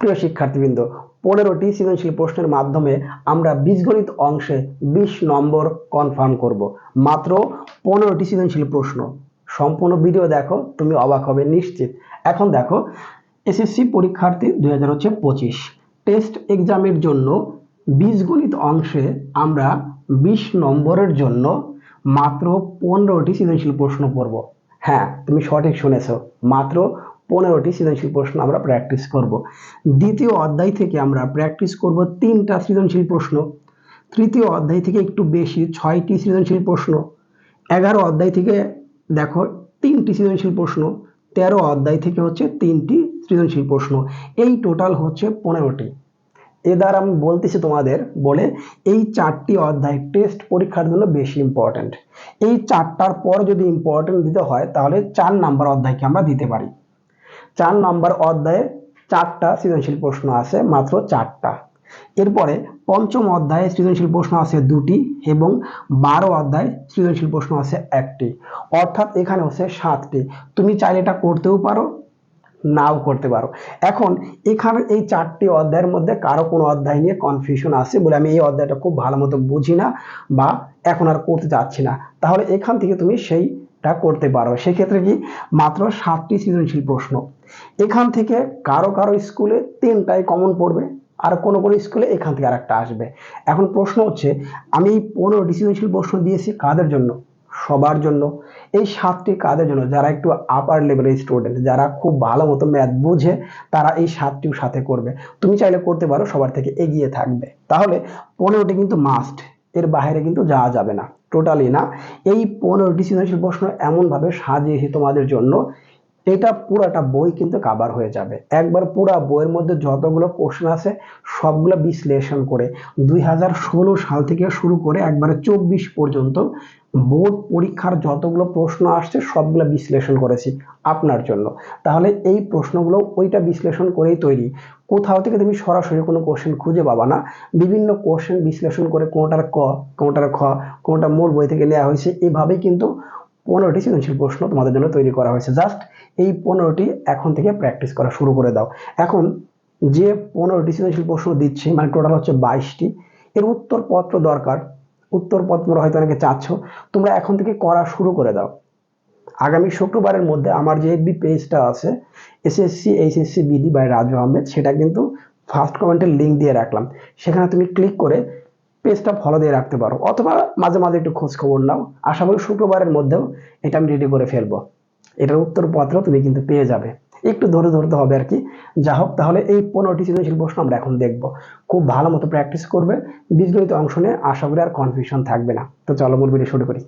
প্রিয় শিক্ষার্থীবৃন্দ, পনেরোটি সৃজনশীল প্রশ্নের মাধ্যমে আমরা বীজগণিত অংশে বিশ নম্বর কনফার্ম করব। মাত্র পনেরোটি সৃজনশীল প্রশ্ন। সম্পূর্ণ ভিডিও দেখো, তুমি অবাক হবে নিশ্চিত। এখন দেখো এসএসসি পরীক্ষার্থী দুই হাজার হচ্ছে পঁচিশ। টেস্ট এক্সামের জন্য বীজগণিত অংশে আমরা বিশ নম্বরের জন্য মাত্র পনেরোটি সৃজনশীল প্রশ্ন পড়ব হ্যাঁ তুমি সঠিক শুনেছ। মাত্র পনেরোটি সৃজনশীল প্রশ্ন আমরা প্র্যাকটিস করব। দ্বিতীয় অধ্যায় থেকে আমরা প্র্যাকটিস করব তিনটা সৃজনশীল প্রশ্ন। তৃতীয় অধ্যায় থেকে একটু বেশি, ছয়টি সৃজনশীল প্রশ্ন। এগারো অধ্যায় থেকে দেখো তিনটি সৃজনশীল প্রশ্ন, তেরো অধ্যায় থেকে হচ্ছে তিনটি সৃজনশীল প্রশ্ন। এই টোটাল হচ্ছে পনেরোটি। এ দ্বারা আমি বলতেছি তোমাদের, বলে এই চারটি অধ্যায় টেস্ট পরীক্ষার জন্য বেশি ইম্পর্ট্যান্ট এই চারটার পর যদি ইম্পর্ট্যান্ট দিতে হয়, তাহলে চার নাম্বার অধ্যায়কে আমরা দিতে পারি। চার নম্বর অধ্যায়ে চারটা সৃজনশীল প্রশ্ন আছে, মাত্র চারটা। এরপরে পঞ্চম অধ্যায়ে সৃজনশীল প্রশ্ন আছে দুটি এবং বারো অধ্যায় সৃজনশীল প্রশ্ন আছে একটি। অর্থাৎ এখানে হচ্ছে সাতটি। তুমি চাইলে এটা করতেও পারো, নাও করতে পারো। এখন এখানে এই চারটি অধ্যায়ের মধ্যে কারও কোনো অধ্যায় নিয়ে কনফিউশন আছে বলে আমি এই অধ্যায়টা খুব ভালো মতো বুঝি না বা এখন আর করতে চাচ্ছি না। তাহলে এখান থেকে তুমি সেইটা করতে পারো। সেক্ষেত্রে কি? মাত্র সাতটি সৃজনশীল প্রশ্ন। এখান থেকে কারও কারও স্কুলে তিনটাই কমন পড়বে আর কোনো কোনো স্কুলে এখান থেকে আরেকটা আসবে। এখন প্রশ্ন হচ্ছে, আমি পনেরোটি সৃজনশীল প্রশ্ন দিয়েছি কাদের জন্য? সবার জন্য। এই সাতটি কাদের জন্য? যারা একটু আপার লেভেলের স্টুডেন্ট যারা খুব ভালো মতো ম্যাথ বুঝে, তারা এই সাতটিও সাথে করবে। তুমি চাইলে করতে পারো, সবার থেকে এগিয়ে থাকবে। তাহলে পনেরোটি কিন্তু মাস্ট এর বাইরে কিন্তু যাওয়া যাবে না। টোটালি না। এই পনেরোটি সৃজনশীল প্রশ্ন এমনভাবে সাজিয়েছি তোমাদের জন্য এটা পুরাটা বই কিন্তু কাবার হয়ে যাবে। একবার পুরা বইয়ের মধ্যে যতগুলো কোশ্চেন আছে, সবগুলো বিশ্লেষণ করে দুই হাজার ষোলো সাল থেকে শুরু করে একবারে চব্বিশ পর্যন্ত বোর্ড পরীক্ষার যতগুলো প্রশ্ন আসছে, সবগুলো বিশ্লেষণ করেছি আপনার জন্য। তাহলে এই প্রশ্নগুলো ওইটা বিশ্লেষণ করেই তৈরি। কোথাও থেকে তুমি সরাসরি কোনো কোশ্চেন খুঁজে পাবা না। বিভিন্ন কোশ্চেন বিশ্লেষণ করে কোনোটার ক, কোনোটার খ, কোনোটা মূল বই থেকে নেওয়া হয়েছে, এভাবেই কিন্তু পনেরোটি সৃজনশীল প্রশ্ন তোমাদের জন্য তৈরি করা হয়েছে। জাস্ট এই পনেরোটি এখন থেকে প্র্যাকটিস করা শুরু করে দাও। এখন যে পনেরোটি সৃজনশীল প্রশ্ন দিচ্ছি মানে টোটাল হচ্ছে বাইশটি, এর উত্তরপত্র দরকার। উত্তরপত্র হয়তো অনেকে চাচ্ছ। তোমরা এখন থেকে করা শুরু করে দাও। আগামী শুক্রবারের মধ্যে আমার যে এফবি পেজটা আছে SSC HSC BD by Raju Ahmed সেটা কিন্তু ফার্স্ট কমেন্টের লিঙ্ক দিয়ে রাখলাম। সেখানে তুমি ক্লিক করে পেজটা ফলো দিয়ে রাখতে পারো। অথবা মাঝে মাঝে একটু খোঁজ খবর নাও। আশা করি শুক্রবারের মধ্যেও এটা আমি রেডি করে ফেলব। এটার উত্তরপত্র তুমি কিন্তু পেয়ে যাবে। একটু ধরে ধরতে হবে আর কি। যা হোক, তাহলে এই পনেরোটি সৃজনশীল প্রশ্ন আমরা এখন দেখব। খুব ভালো মতো প্র্যাকটিস করবে। বীজগণিত অংশ নিয়ে আশা করি আর কনফিউশন থাকবে না। তো চলো মূল ভিডিও শুরু করি।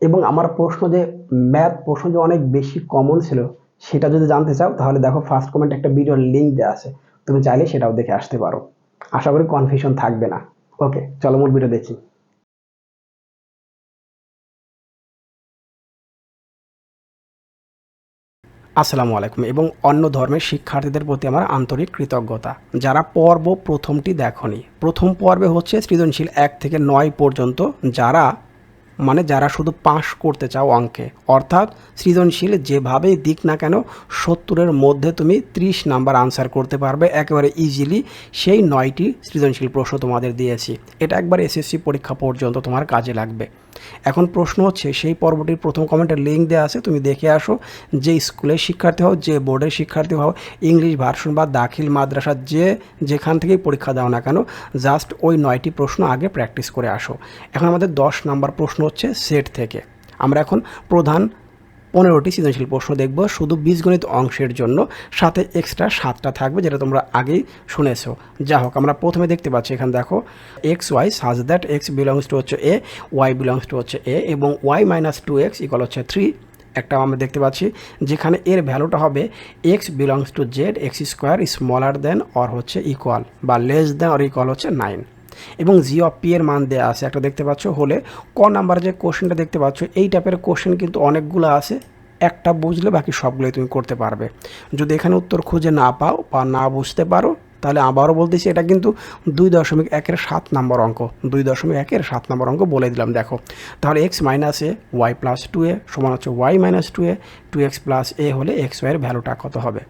এবং আমার প্রশ্ন যে ম্যাথ প্রশ্ন যে অনেক বেশি কমন ছিল, সেটা যদি জানতে চাও, তাহলে দেখো ফার্স্ট কমেন্ট একটা ভিডিওর লিঙ্ক দেওয়া আছে। তুমি চাইলে সেটাও দেখে আসতে পারো। আশা করি কনফিউশন থাকবে না। ওকে চলো মুভিটা দেখি। আসসালামু আলাইকুম, এবং অন্য ধর্মের শিক্ষার্থীদের প্রতি আমার আন্তরিক কৃতজ্ঞতা। যারা পর্ব প্রথমটি দেখনি, প্রথম পর্বে হচ্ছে সৃজনশীল এক থেকে নয় পর্যন্ত যারা মানে যারা শুধু পাশ করতে চাও অঙ্কে। অর্থাৎ সৃজনশীল যেভাবেই দিক না কেন, সত্তরের মধ্যে তুমি ত্রিশ নাম্বার আনসার করতে পারবে একেবারে ইজিলি সেই নয়টি সৃজনশীল প্রশ্ন তোমাদের দিয়েছি। এটা একবার এসএসসি পরীক্ষা পর্যন্ত তোমার কাজে লাগবে। এখন প্রশ্ন হচ্ছে, সেই পর্বটির প্রথম কমেন্টের লিঙ্ক দেওয়া আছে, তুমি দেখে আসো। যে স্কুলের শিক্ষার্থী হও, যে বোর্ডের শিক্ষার্থী হও ইংলিশ ভার্সন বা দাখিল মাদ্রাসা যে যেখান থেকেই পরীক্ষা দাও না কেন জাস্ট ওই নয়টি প্রশ্ন আগে প্র্যাকটিস করে আসো। এখন আমাদের দশ নাম্বার প্রশ্ন হচ্ছে সেট থেকে। আমরা এখন প্রধান পনেরোটি সৃজনশীল প্রশ্ন দেখব। শুধু বীজগণিত অংশের জন্য সাথে এক্সট্রা সাতটা থাকবে যেটা তোমরা আগেই শুনেছো। যা হোক, আমরা প্রথমে দেখতে পাচ্ছি এখানে দেখো x y such that x belongs to হচ্ছে এ ওয়াই বিলংস টু হচ্ছে এ এবং y minus two x equal হচ্ছে থ্রি একটা আমরা দেখতে পাচ্ছি, যেখানে এর ভ্যালুটা হবে x belongs to Z x square smaller than or হচ্ছে ইকুয়াল বা লেস দেন অর ইকুয়াল হচ্ছে নাইন এবং জি অফ পি এর মান দেওয়া আছে। একটা দেখতে পাচ্ছ হলে ক নাম্বার যে কোশ্চেনটা দেখতে পাচ্ছ, এই টাইপের কোশ্চেন কিন্তু অনেকগুলো আছে। একটা বুঝলে বাকি সবগুলোই তুমি করতে পারবে। যদি এখানে উত্তর খুঁজে না পাও বা না বুঝতে পারো তাহলে আবারও বলতেছি, এটা কিন্তু দুই দশমিক একের সাত নম্বর অঙ্ক। দুই দশমিক একের সাত নম্বর অঙ্ক বলে দিলাম, দেখো। তাহলে x minus a y plus two a সমান হচ্ছে y minus two a two x plus a হলে এক্স ওয়াইয়ের ভ্যালুটা কত হবে?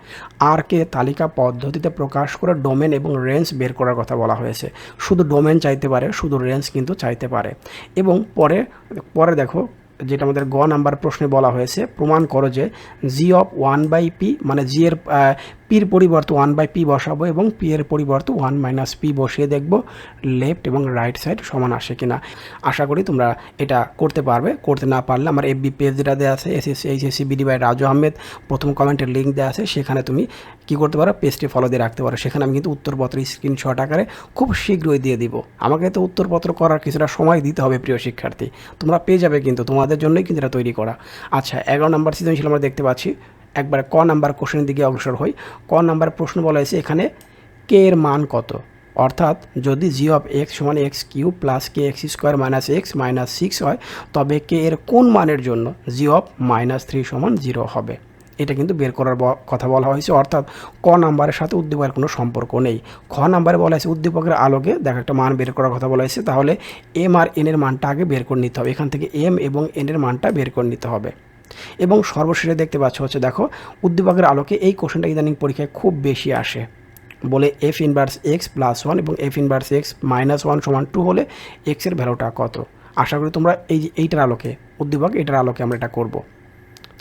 আর কে তালিকা পদ্ধতিতে প্রকাশ করে ডোমেন এবং রেঞ্জ বের করার কথা বলা হয়েছে। শুধু ডোমেন চাইতে পারে, শুধু রেঞ্জ কিন্তু চাইতে পারে। এবং পরে পরে দেখো, যেটা আমাদের গ নাম্বার প্রশ্নে বলা হয়েছে, প্রমাণ করো যে g of one by p মানে জি এর পির পরিবর্তে ওয়ান বাই পি বসাবো এবং পি এর পরিবর্তে ওয়ান মাইনাস পি বসিয়ে দেখব লেফট এবং রাইট সাইড সমান আসে কিনা। আশা করি তোমরা এটা করতে পারবে। করতে না পারলে আমার এফবি পেজ যেটা দেওয়া আছে SSC HSC BD by Raju Ahmed প্রথম কমেন্টের লিঙ্ক দেওয়া আছে, সেখানে তুমি কি করতে পারো পেজটি ফলো দিয়ে রাখতে পারো। সেখানে আমি কিন্তু উত্তরপত্র স্ক্রিনশট আকারে খুব শীঘ্রই দিয়ে দিব। আমাকে তো উত্তরপত্র করার কিছুটা সময় দিতে হবে, প্রিয় শিক্ষার্থী। তোমরা পেয়ে যাবে কিন্তু, তোমাদের জন্যই কিন্তু এটা তৈরি করা। আচ্ছা এগারো নম্বর সৃজনশীল আমরা দেখতে পাচ্ছি। একবার ক নাম্বার কোশ্চেনের দিকে অগ্রসর হই। ক নাম্বার প্রশ্ন বলা হয়েছে এখানে কে এর মান কত? অর্থাৎ যদি জি অফ এক্স সমান x q plus k x square minus x minus six হয়, তবে কে এর কোন মানের জন্য জি অফ মাইনাস থ্রি সমান জিরো হবে? এটা কিন্তু বের করার কথা বলা হয়েছে। অর্থাৎ ক নাম্বারের সাথে উদ্দীপকের কোনো সম্পর্ক নেই। খ নাম্বারে বলা হয়েছে উদ্দীপকের আলোকে দেখা একটা মান বের করার কথা বলা হয়েছে। তাহলে এম আর এন এর মানটা আগে বের করে নিতে হবে। এখান থেকে এম এবং এন এর মানটা বের করে নিতে হবে। এবং সর্বশেষে দেখতে পাচ্ছ হচ্ছে, দেখো, উদ্দীপকের আলোকে এই কোশ্চেনটা ইদানিং পরীক্ষায় খুব বেশি আসে। বলে f inverse x plus one এবং f inverse x minus one সমান টু হলে এক্সের ভ্যালুটা কত? আশা করি তোমরা এই যে এইটার আলোকে, উদ্দীপক এটার আলোকে আমরা এটা করব।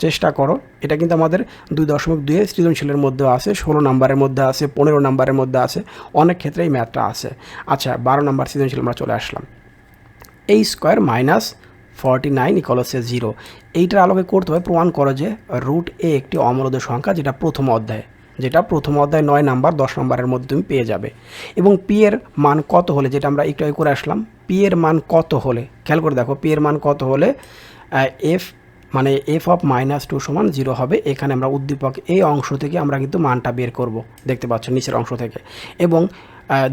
চেষ্টা করো। এটা কিন্তু আমাদের দুই দশমিক দুই সৃজনশীলের মধ্যে আছে, ষোলো নাম্বারের মধ্যে আছে, পনেরো নাম্বারের মধ্যে আছে, অনেক ক্ষেত্রে এই ম্যাথটা আছে। আচ্ছা বারো নাম্বার সৃজনশীল আমরা চলে আসলাম। এই square minus forty nine equal হচ্ছে জিরো এইটার আলোকে করতে হবে, প্রমাণ করো যে রুট এ একটি অমরদ সংখ্যা, যেটা প্রথম অধ্যায়। যেটা প্রথম অধ্যায় নয় নাম্বার, দশ নম্বরের মধ্যে তুমি পেয়ে যাবে। এবং পি এর মান কত হলে, যেটা আমরা একটু করে আসলাম পি এর মান কত হলে, খেয়াল করে দেখো পি এর মান কত হলে এফ মানে এফ অফ মাইনাস টু সমান জিরো হবে। এখানে আমরা উদ্দীপক এই অংশ থেকে আমরা কিন্তু মানটা বের করব, দেখতে পাচ্ছ নিচের অংশ থেকে। এবং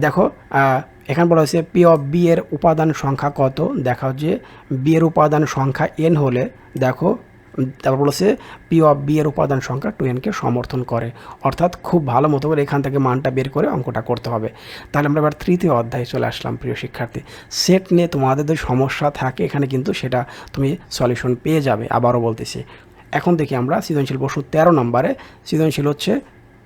দেখো এখানে বলা হয়েছে পি অফ বি এর উপাদান সংখ্যা কত? দেখা যে বি এর উপাদান সংখ্যা এন হলে, দেখো, তারপর বলেছে পি অফ বি এর উপাদান সংখ্যা টু এনকে সমর্থন করে। অর্থাৎ খুব ভালো মতো করে এখান থেকে মানটা বের করে অঙ্কটা করতে হবে। তাহলে আমরা এবার তৃতীয় অধ্যায়ে চলে আসলাম, প্রিয় শিক্ষার্থী। সেট নিয়ে তোমাদের যদি সমস্যা থাকে, এখানে কিন্তু সেটা তুমি সলিউশন পেয়ে যাবে, আবারও বলতেছি। এখন দেখি আমরা সৃজনশীল প্রশ্ন তেরো নম্বরে। সৃজনশীল হচ্ছে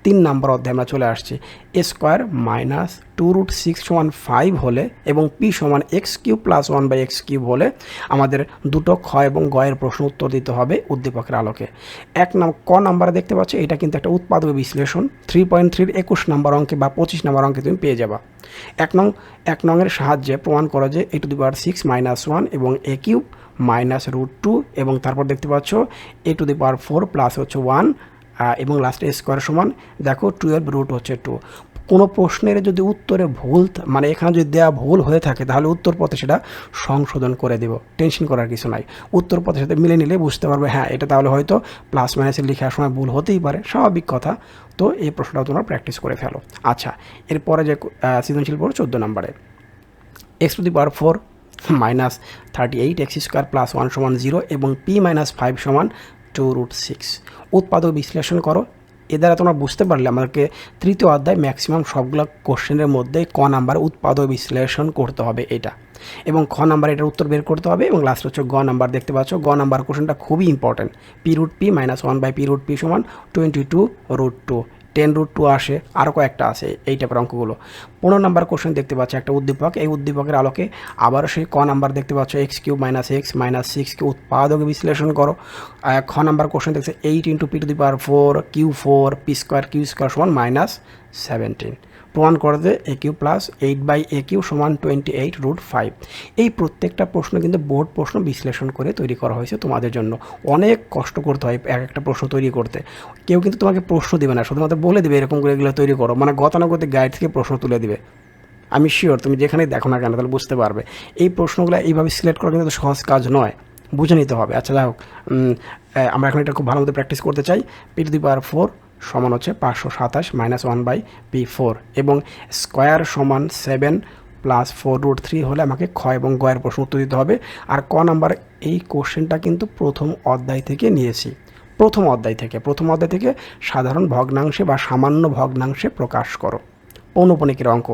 তিন নম্বর অধ্যায়ে আমরা চলে আসছি। A square minus two root six সমান ফাইভ হলে এবং পি সমান x cube plus one by x cube হলে আমাদের দুটো খ এবং গয়ের প্রশ্ন উত্তর দিতে হবে উদ্দীপকের আলোকে। এক নাম ক নাম্বারে দেখতে পাচ্ছ, এটা কিন্তু একটা উৎপাদক বিশ্লেষণ। থ্রি পয়েন্ট থ্রির একুশ নাম্বার অঙ্কে বা পঁচিশ নাম্বার অঙ্কে তুমি পেয়ে যাবা। এক নং এক নংয়ের সাহায্যে প্রমাণ করো যে a to the power six minus one এবং a cube minus root two এবং তারপর দেখতে পাচ্ছ, a to the power four plus হচ্ছে ওয়ান এবং লাস্টে স্কোয়ার সমান, দেখো টুয়েলভ রুট হচ্ছে টু কোনো প্রশ্নের যদি উত্তরে ভুল মানে এখানে যদি দেওয়া ভুল হয়ে থাকে, তাহলে উত্তর পথে সেটা সংশোধন করে দেব। টেনশন করার কিছু নাই। উত্তর পথের সাথে মিলে নিলে বুঝতে পারবে হ্যাঁ এটা তাহলে হয়তো প্লাস মাইনাসের লেখার সময় ভুল হতেই পারে। স্বাভাবিক কথা। তো এই প্রশ্নটাও তোমরা প্র্যাকটিস করে ফেলো। আচ্ছা এরপরে যে সৃজনশীল পড়ো চোদ্দ নম্বরে। X to the power four minus thirty eight x square plus one সমান জিরো এবং পি মাইনাস ফাইভ সমান টু রুট সিক্স উৎপাদক বিশ্লেষণ করো। এ দ্বারা তোমরা বুঝতে পারলে আমাদেরকে তৃতীয় অধ্যায় ম্যাক্সিমাম সবগুলো কোশ্চেনের মধ্যে ক নাম্বার উৎপাদক বিশ্লেষণ করতে হবে এটা। এবং খ নাম্বার এটার উত্তর বের করতে হবে এবং লাস্ট হচ্ছে গ নাম্বার দেখতে পাচ্ছ। গ নাম্বার কোশ্চেনটা খুবই important p root p minus one by p root p সমান twenty two root two ten root two আসে আরও কয়েকটা আছে এই টাইপের অঙ্কগুলো। পনেরো নাম্বার কোশ্চেন দেখতে পাচ্ছ একটা উদ্দীপক, এই উদ্দীপকের আলোকে আবারও সেই ক নাম্বার দেখতে পাচ্ছ x q minus x minus সিক্সকে উৎপাদক বিশ্লেষণ করো। খ নাম্বার কোশ্চেন দেখছে eight into p to the power four q four p square q square সমান মাইনাস সেভেন্টিন প্রমাণ করে যে a q plus eight by a q সমান টোয়েন্টি এইট রুট ফাইভ এই প্রত্যেকটা প্রশ্ন কিন্তু বোর্ড প্রশ্ন বিশ্লেষণ করে তৈরি করা হয়েছে তোমাদের জন্য। অনেক কষ্ট করতে হয় এক একটা প্রশ্ন তৈরি করতে। কেউ কিন্তু তোমাকে প্রশ্ন দেবে না, শুধুমাত্র বলে দেবে এরকম করে এগুলো তৈরি করো। মানে গতানুগতিক গাইড থেকে প্রশ্ন তুলে দিবে। আমি শিওর তুমি যেখানেই দেখো না কেন তাহলে বুঝতে পারবে। এই প্রশ্নগুলো এইভাবে সিলেক্ট করা কিন্তু সহজ কাজ নয়। বুঝে নিতে হবে। আচ্ছা যাই হোক আমরা এখন এটা খুব ভালো মতো প্র্যাকটিস করতে চাই। P to the power four সমান হচ্ছে পাঁচশো সাতাশ minus one by p four এবং স্কোয়ার সমান seven plus four root three হলে আমাকে খ এবং গয়ের প্রশ্ন উত্তর দিতে হবে। আর ক নাম্বার এই কোশ্চেনটা কিন্তু প্রথম অধ্যায় থেকে নিয়েছি। প্রথম অধ্যায় থেকে, প্রথম অধ্যায় থেকে সাধারণ ভগ্নাংশে বা সামান্য ভগ্নাংশে প্রকাশ করো। পৌনপণিকের অঙ্ক।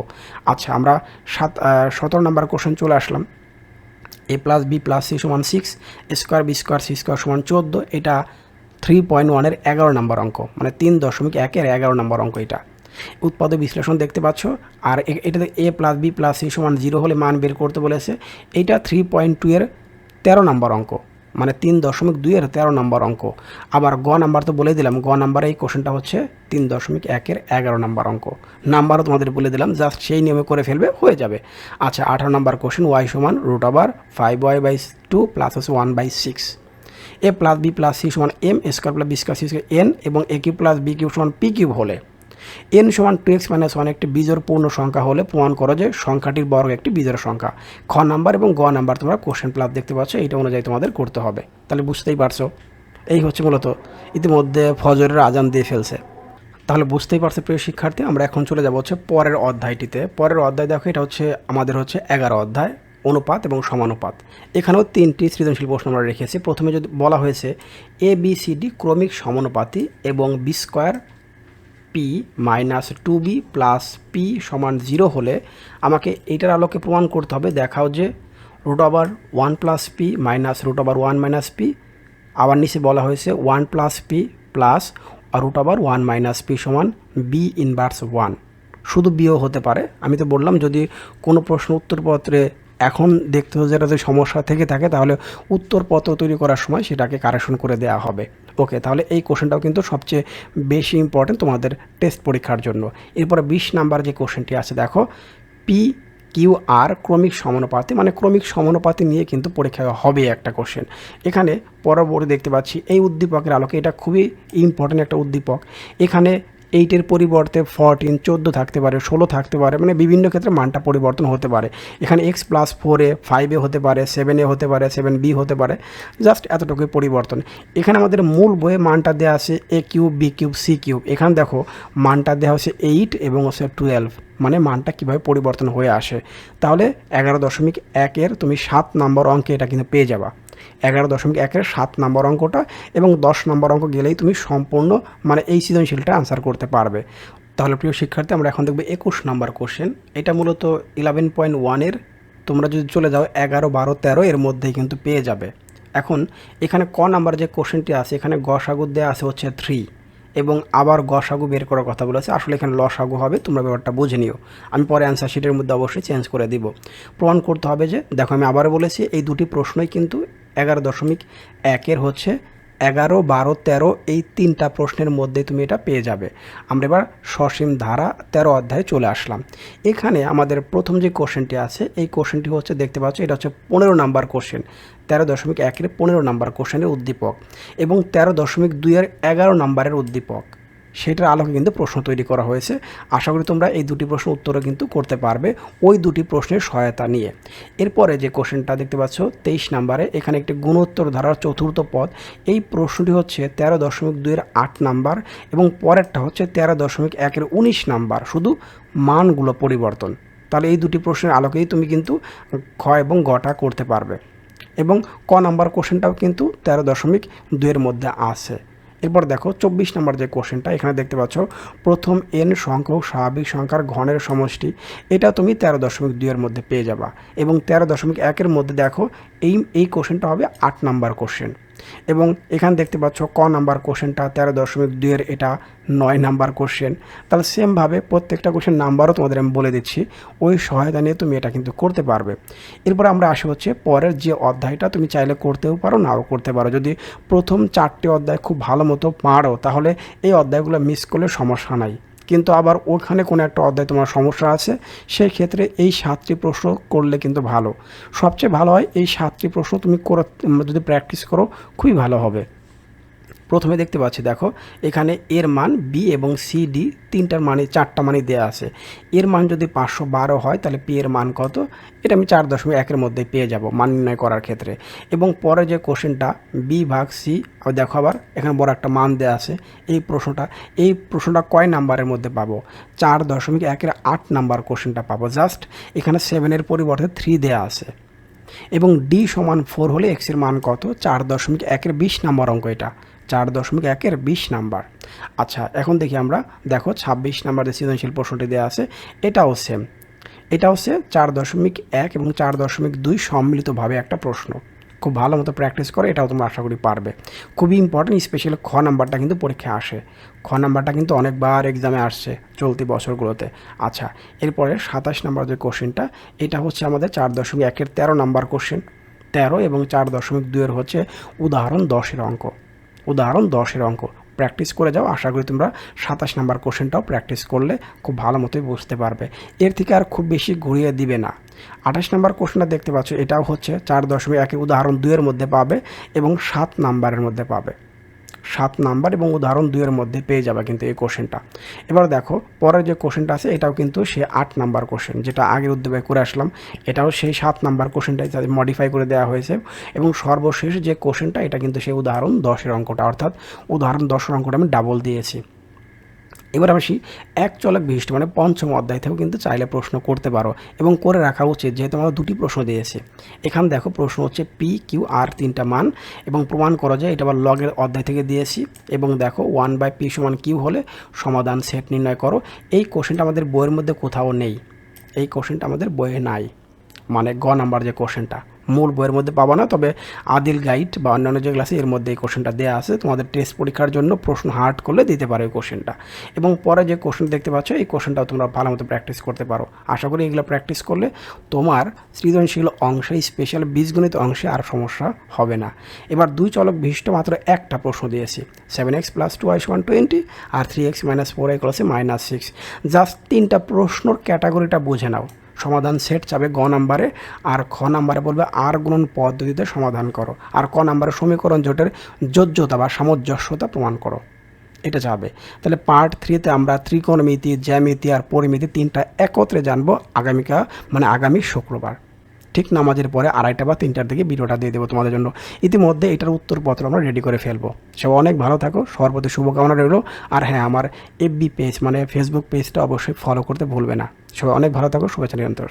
আচ্ছা আমরা সাত সতেরো নম্বর কোশ্চেন চলে আসলাম। A plus b plus c সমান six square b square c square সমান চোদ্দ, এটা থ্রি পয়েন্ট ওয়ানের এগারো নম্বর অঙ্ক মানে তিন দশমিক একের এগারো নম্বর অঙ্ক এটা। উৎপাদ বিশ্লেষণ দেখতে পাচ্ছ, আর এটাতে a plus b plus c সমান জিরো হলে মান বের করতে বলেছে। এইটা থ্রি পয়েন্ট টু এর তেরো নম্বর অঙ্ক মানে তিন দশমিক দুইয়ের তেরো নম্বর অঙ্ক। আবার গ নাম্বার তো বলে দিলাম, গ নাম্বারে এই কোশ্চেনটা হচ্ছে তিন দশমিক একের এগারো নম্বর অঙ্ক। নাম্বারও তোমাদের বলে দিলাম জাস্ট সেই নিয়মে করে ফেলবে, হয়ে যাবে। আচ্ছা আঠারো নম্বর কোশ্চেন ওয়াই সমান রুট আবার five y by two plus হচ্ছে one by six a plus b plus c সমান m square plus b square c square n এবং a cube plus b cube সমান পি কিউব হলে। N সমান two x minus one একটি বিজোড় পূর্ণ সংখ্যা হলে প্রমাণ করো যে সংখ্যাটির বর্গ একটি বিজোড় সংখ্যা। খ নাম্বার এবং গ নাম্বার তোমরা কোশ্চেন প্লাস দেখতে পাচ্ছ, এইটা অনুযায়ী তোমাদের করতে হবে। তাহলে বুঝতেই পারছ। এই হচ্ছে মূলত ইতিমধ্যে ফজরের আজান দিয়ে ফেলছে। তাহলে বুঝতেই পারছে প্রিয় শিক্ষার্থী, আমরা এখন চলে যাব হচ্ছে পরের অধ্যায়টিতে। পরের অধ্যায় দেখো, এটা হচ্ছে, আমাদের হচ্ছে এগারো অধ্যায়। অনুপাত এবং সমানুপাত। এখানেও তিনটি সৃজনশীল প্রশ্ন আমরা রেখেছি। প্রথমে যদি বলা হয়েছে এ বি সি ডি ক্রমিক সমানুপাতি এবং b square p minus two b plus p সমান জিরো হলে আমাকে এইটার আলোকে প্রমাণ করতে হবে। দেখাও যে root over one plus p minus root over one minus p আবার নিচে বলা হয়েছে one plus p plus root over one minus p সমান বি ইনভার্স ওয়ান শুধু বিও হতে পারে। আমি তো বললাম যদি কোনো প্রশ্ন উত্তরপত্রে এখন দেখতে হবে যেটা যদি সমস্যা থেকে থাকে, তাহলে উত্তরপত্র তৈরি করার সময় সেটাকে কারেকশন করে দেওয়া হবে। ওকে তাহলে এই কোশ্চেনটাও কিন্তু সবচেয়ে বেশি ইম্পর্টেন্ট তোমাদের টেস্ট পরীক্ষার জন্য। এরপরে বিশ নাম্বার যে কোশ্চেনটি আছে, দেখো পি কিউ আর ক্রমিক সমানুপাতি মানে ক্রমিক সমানুপাতি নিয়ে কিন্তু পরীক্ষা হবে একটা কোশ্চেন এখানে পরবর্তী দেখতে পাচ্ছি, এই উদ্দীপকের আলোকে এটা খুবই ইম্পর্টেন্ট একটা উদ্দীপক। এখানে এইটের পরিবর্তে ফরটিন চোদ্দ থাকতে পারে, ষোলো থাকতে পারে মানে বিভিন্ন ক্ষেত্রে মানটা পরিবর্তন হতে পারে। এখানে এক্স প্লাস ফোরে ফাইভে হতে পারে সেভেনে হতে পারে সেভেন বি হতে পারে জাস্ট এতটুকুই পরিবর্তন। এখানে আমাদের মূল বইয়ে মানটা দেওয়া আছে a cube b cube c cube এখানে দেখো, মানটা দেওয়া হচ্ছে এইট এবং হচ্ছে টুয়েলভ মানে মানটা কীভাবে পরিবর্তন হয়ে আসে। তাহলে এগারো দশমিক একের তুমি সাত নম্বর অঙ্কে এটা কিন্তু পেয়ে যাবা। এগারো দশমিক একের সাত নম্বর অঙ্কটা এবং দশ নম্বর অঙ্ক গেলেই তুমি সম্পূর্ণ মানে এই সৃজনশীলটা আনসার করতে পারবে। তাহলে প্রিয় শিক্ষার্থী, আমরা এখন দেখব একুশ নম্বর কোশ্চেন এটা মূলত ইলেভেন পয়েন্ট ওয়ানের তোমরা যদি চলে যাও এগারো বারো তেরো, এর মধ্যেই কিন্তু পেয়ে যাবে। এখন এখানে ক নাম্বার যে কোশ্চেনটি আছে, এখানে গসাগু দেওয়া আছে হচ্ছে থ্রি এবং আবার গসাগু বের করার কথা বলেছে আসলে এখানে লসাগু হবে, তোমরা ব্যাপারটা বুঝে নিও। আমি পরে অ্যান্সার শিটের মধ্যে অবশ্যই চেঞ্জ করে দিব। প্রমাণ করতে হবে যে, দেখো আমি আবারও বলেছি, এই দুটি প্রশ্নই কিন্তু এগারো দশমিক একের হচ্ছে এগারো, বারো, তেরো এই তিনটা প্রশ্নের মধ্যে তুমি এটা পেয়ে যাবে। আমরা এবার সসীম ধারা তেরো অধ্যায়ে চলে আসলাম। এখানে আমাদের প্রথম যে কোশ্চেনটি আছে, এই কোশ্চেনটি হচ্ছে, দেখতে পাচ্ছ, এটা হচ্ছে পনেরো নাম্বার কোশ্চেন। তেরো দশমিক একের পনেরো নাম্বার কোশ্চেনের উদ্দীপক এবং তেরো দশমিক দুইয়ের এগারো নাম্বারের উদ্দীপক। সেটার আলোকে কিন্তু প্রশ্ন তৈরি করা হয়েছে। আশা করি তোমরা এই দুটি প্রশ্ন উত্তরও কিন্তু করতে পারবে ওই দুটি প্রশ্নের সহায়তা নিয়ে। এরপরে যে কোশ্চেনটা দেখতে পাচ্ছ, তেইশ নাম্বারে এখানে একটি গুণোত্তর ধারার চতুর্থ পদ। এই প্রশ্নটি হচ্ছে তেরো দশমিক দুইয়ের আট নাম্বার এবং পরেরটা হচ্ছে তেরো দশমিক একের উনিশ নাম্বার। শুধু মানগুলো পরিবর্তন। তাহলে এই দুটি প্রশ্নের আলোকেই তুমি কিন্তু খ এবং গটা করতে পারবে। এবং ক নাম্বার কোশ্চেনটাও কিন্তু তেরো দশমিক দুইয়ের মধ্যে আছে। এরপর দেখো চব্বিশ নম্বর যে কোশ্চেনটা, এখানে দেখতে পাচ্ছ, প্রথম এন সংখ্যক স্বাভাবিক সংখ্যার ঘনের সমষ্টি, এটা তুমি তেরো দশমিক দুইয়ের মধ্যে পেয়ে যাবা। এবং তেরো দশমিক একের মধ্যে দেখো, এই এই কোশ্চেনটা হবে আট নাম্বার কোশ্চেন। এবং এখানে দেখতে পাচ্ছ ক নাম্বার কোশ্চেনটা, তেরো দশমিক দুইয়ের এটা নয় নাম্বার কোশ্চেন। তাহলে সেমভাবে প্রত্যেকটা কোশ্চেন নাম্বারও তোমাদের আমি বলে দিচ্ছি, ওই সহায়তা নিয়ে তুমি এটা কিন্তু করতে পারবে। এরপর আমরা আসি হচ্ছে পরের যে অধ্যায়টা, তুমি চাইলে করতেও পারো, নাও করতে পারো। যদি প্রথম চারটি অধ্যায় খুব ভালো মতো পারো, তাহলে এই অধ্যায়গুলো মিস করলে সমস্যা নাই। কিন্তু আবার ওখানে কোনো একটা অধ্যায় তোমার সমস্যা আছে সেই ক্ষেত্রে এই সাতটি প্রশ্ন করলে কিন্তু ভালো। সবচেয়ে ভালো হয় এই সাতটি প্রশ্ন তুমি করে যদি প্র্যাকটিস করো, খুবই ভালো হবে। প্রথমে দেখতে পাচ্ছি, দেখো, এখানে এর মান বি এবং সি ডি তিনটার মানে চারটা মানে দেওয়া আছে। এর মান যদি পাঁচশো বারো হয়, তাহলে পি এর মান কত? এটা আমি চার দশমিক একের মধ্যে পেয়ে যাব মান নির্ণয় করার ক্ষেত্রে। এবং পরে যে কোশ্চেনটা বি ভাগ সি দেখো আবার, এখানে বড় একটা মান দেওয়া আছে, এই প্রশ্নটা এই প্রশ্নটা কয় নাম্বারের মধ্যে পাবো? চার দশমিক একের আট নাম্বার কোশ্চেনটা পাবো। জাস্ট এখানে সেভেনের পরিবর্তে থ্রি দেওয়া আছে। এবং ডি সমান ফোর হলে এক্সের মান কত? চার দশমিক একের বিশ নম্বর অঙ্ক এটা। চার দশমিক একের বিশ নাম্বার। আচ্ছা এখন দেখি আমরা, দেখো ছাব্বিশ নাম্বার যে সৃজনশীল প্রশ্নটি দেওয়া আছে, এটাও সেম এটা হচ্ছে চার দশমিক এক এবং চার দশমিক দুই সম্মিলিতভাবে একটা প্রশ্ন। খুব ভালো মতো প্র্যাকটিস করে, এটাও তোমরা আশা করি পারবে। খুবই ইম্পর্টেন্ট স্পেশালি খ নাম্বারটা কিন্তু পরীক্ষায় আসে। খ নাম্বারটা কিন্তু অনেকবার এক্সামে আসছে চলতি বছরগুলোতে। আচ্ছা এরপরে সাতাশ নাম্বার যে কোশ্চেনটা এটা হচ্ছে আমাদের চার দশমিক একের তেরো নাম্বার কোশ্চেন তেরো এবং চার দশমিক দুইয়ের হচ্ছে উদাহরণ দশের অঙ্ক। উদাহরণ, দশের অঙ্ক। প্র্যাকটিস করে যাও। আশা করি তোমরা সাতাশ নাম্বার কোশ্চেনটাও প্র্যাকটিস করলে খুব ভালো মতোই বুঝতে পারবে। এর থেকে আর খুব বেশি ঘুরিয়ে দিবে না। আঠাশ নাম্বার কোশ্চেনটা দেখতে পাচ্ছ, এটাও হচ্ছে চার দশমিক একে উদাহরণ দুয়ের মধ্যে পাবে এবং সাত নাম্বারের মধ্যে পাবে। সাত নাম্বার এবং উদাহরণ দুইয়ের মধ্যে পেয়ে যাবে কিন্তু এই কোশ্চেনটা। এবার দেখো, পরের যে কোশ্চেনটা আছে, এটাও কিন্তু সে আট নাম্বার কোশ্চেন, যেটা আগের উদ্যোগে করে আসলাম। এটাও সেই সাত নাম্বার কোশ্চেনটাই তাদের মডিফাই করে দেওয়া হয়েছে এবং সর্বশেষ যে কোশ্চেনটা, এটা কিন্তু সেই উদাহরণ দশের অঙ্কটা, অর্থাৎ উদাহরণ দশের অঙ্কটা আমি ডাবল দিয়েছি। এবার আসি এক চলক বিশিষ্ট মানে পঞ্চম অধ্যায় থেকেও কিন্তু চাইলে প্রশ্ন করতে পারো এবং করে রাখা উচিত, যেহেতু আমরা দুটি প্রশ্ন দিয়েছি। এখানে দেখো প্রশ্ন হচ্ছে পি কিউ আর তিনটা মান এবং প্রমাণ করা যায় এটা আবার লগের অধ্যায় থেকে দিয়েছি এবং দেখো ওয়ান বাই পি সমান কিউ হলে সমাধান সেট নির্ণয় করো। এই কোশ্চেনটা আমাদের বইয়ের মধ্যে কোথাও নেই। এই কোশ্চেনটা আমাদের বইয়ে নাই। মানে গ নাম্বার যে কোশ্চেনটা মূল বইয়ের মধ্যে পাবো না, তবে আদিল গাইড বা অন্যান্য যে ক্লাসে এর মধ্যে এই কোশ্চেনটা দেওয়া আছে, তোমাদের টেস্ট পরীক্ষার জন্য প্রশ্ন হার্ড করলে দিতে পারো এই কোশ্চেনটা এবং পরে যে কোশ্চেন দেখতে পাচ্ছ, এই কোশ্চেনটাও তোমরা ভালো মতো প্র্যাকটিস করতে পারো। আশা করি এগুলো প্র্যাকটিস করলে তোমার সৃজনশীল অংশে স্পেশাল বীজগণিত অংশে আর সমস্যা হবে না। এবার দুই চলক বিশিষ্ট মাত্র একটা প্রশ্ন দিয়েছি। Seven x plus two I one twenty R three x minus four ক্লাসে মাইনাস সিক্স জাস্ট তিনটা প্রশ্নর ক্যাটাগরিটা বুঝে নাও। সমাধান সেট চাবে গ নাম্বারে আর খ নাম্বারে বলবে আর গুণন পদ্ধতিতে সমাধান করো। আর ক নাম্বারে সমীকরণ জোটের যোজ্যতা বা সামঞ্জস্যতা প্রমাণ করো। এটা যাবে। তাহলে পার্ট থ্রিতে আমরা ত্রিকোণমিতি, জ্যামিতি আর পরিমিতি তিনটা একত্রে জানব আগামীকা মানে আগামী শুক্রবার। ঠিক নামাজের পরে আড়াইটা বা তিনটার দিকে ভিডিওটা দিয়ে দেবো তোমাদের জন্য। ইতিমধ্যে এটার উত্তরপত্র আমরা রেডি করে ফেলব। সব অনেক ভালো থাকো প্রতি শুভকামনা রইল। আর হ্যাঁ আমার এফবি পেজ মানে ফেসবুক পেজটা অবশ্যই ফলো করতে ভুলবে না। সবাই অনেক ভালো থাকো, শুভেচ্ছা নিরন্তর।